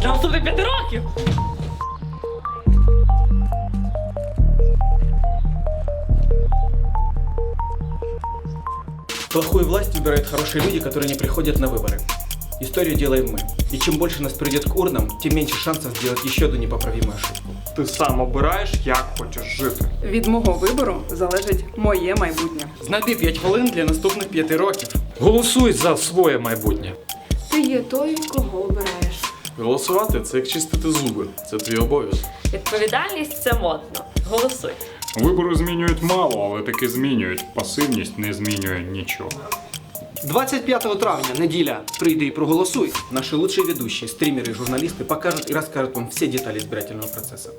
Для наступних п'яти років. Плохую власть выбирают хорошие люди, которые не приходят на выборы. Историю делаем мы. И чем больше нас придет к урнам, тем меньше шансов сделать еще одну непоправимую ошибку. Ти сам обираєш, як хочеш жити. Від мого вибору залежить моє майбутнє. Знайди 5 хвилин для наступних 5 років. Голосуй за своє майбутнє. Є той, кого обираєш. Голосувати це як чистити зуби. Це твій обов'язок. Відповідальність це модно. Голосуй. Вибори змінюють мало, але таки змінюють. Пасивність не змінює нічого. 25 травня, неділя, прийди і проголосуй. Наши лучшие ведущие, стримеры и журналисты покажут и расскажут вам все детали избирательного процесса.